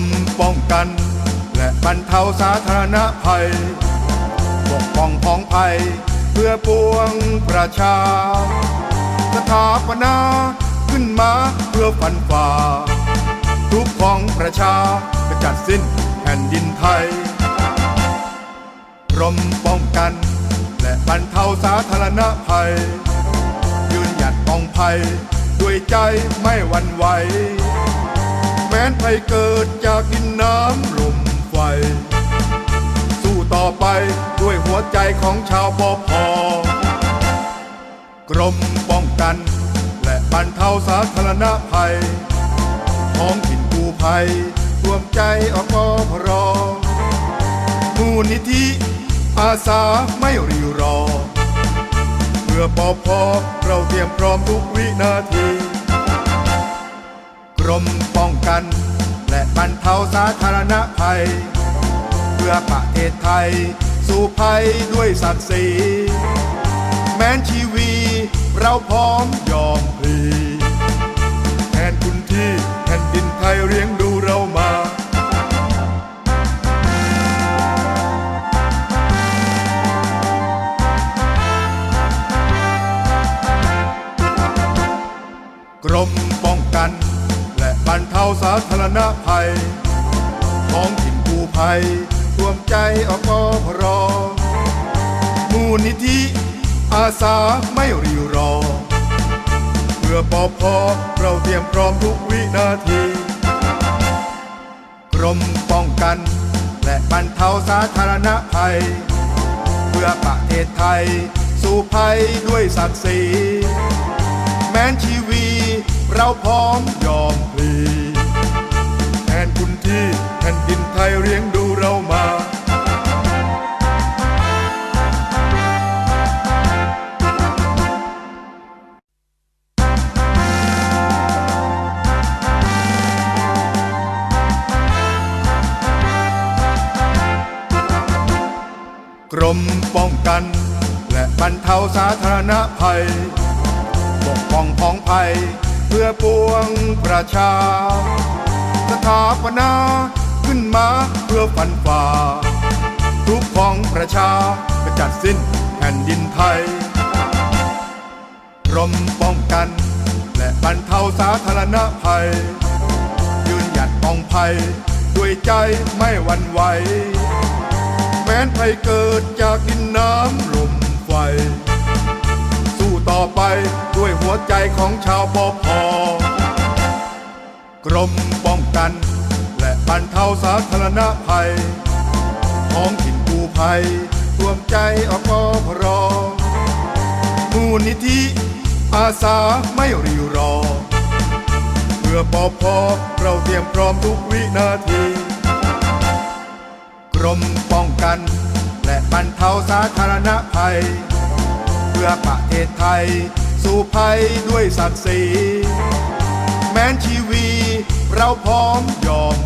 มป้องกัน และบรรเทาสาธารณภัย ปกป้องพ้องภัยเพื่อปวงประชา สถาปนาขึ้นมาเพื่อฟันฝ่า ทุกของประชาจะจัดสิ้นแผ่นดินไทยกรมป้องกัน และบรรเทาสาธารณภัย ยืนหยัดป้องภัยด้วยใจไม่หวั่นไหว แม้นภัยเกิดจากดินน้ำลมไฟ สู้ต่อไปด้วยหัวใจของชาวปอพอกรมป้องกัน และบรรเทาสาธารณภัยท้องถิ่นกู้ภัยรวมใจอปพรมูลนิธิอาสาไม่รีรอ เพื่อปอพอเราเตรียมพร้อมทุกวินาที รมป้องกัน และบรรเทาสาธารณภัย เพื่อประเทศไทย สู่ภัยด้วยศักดิ์ศรีแม้นชีวีเราพร้อมยอม ธารณภัยท้องถิ่นกู้ภัยรวมใจอปพรมูลนิธิอาสาไม่รีรอ เพื่อปอพอเราเตรียมพร้อมทุกวินาที กรมป้องกัน และบรรเทาสาธารณภัย เพื่อประเทศไทย สู่ภัยด้วยศักดิ์ศรีแม้นชีวีเราพร้อมยอมพลี เลี้ยงดูเรามา กรมป้องกัน และบรรเทาสาธารณภัยปกป้องพ้องภัยเพื่อปวงประชา สถาปนา ขึ้นมาเพื่อฟันฝ่าทุกของประชาจะจัดสิ้นแผ่นดินไทยกรมป้องกัน และบรรเทาสาธารณภัย ยืนหยัดป้องภัย ด้วยใจไม่หวั่นไหว แม้นภัยเกิดจากดินน้ำลมไฟ สู้ต่อไปด้วยหัวใจของชาวปอพอกรมป้องกัน บรรเทาสาธารณภัยท้องถิ่นกู้ภัยรวมใจอปพรมูลนิธิอาสาไม่รีรอ เพื่อปอพอเราเตรียมพร้อมทุกวินาที กรมป้องกัน และบรรเทาสาธารณภัย เพื่อประเทศไทย สู่ภัยด้วยศักดิ์ศรีแม้นชีวีเราพร้อมยอม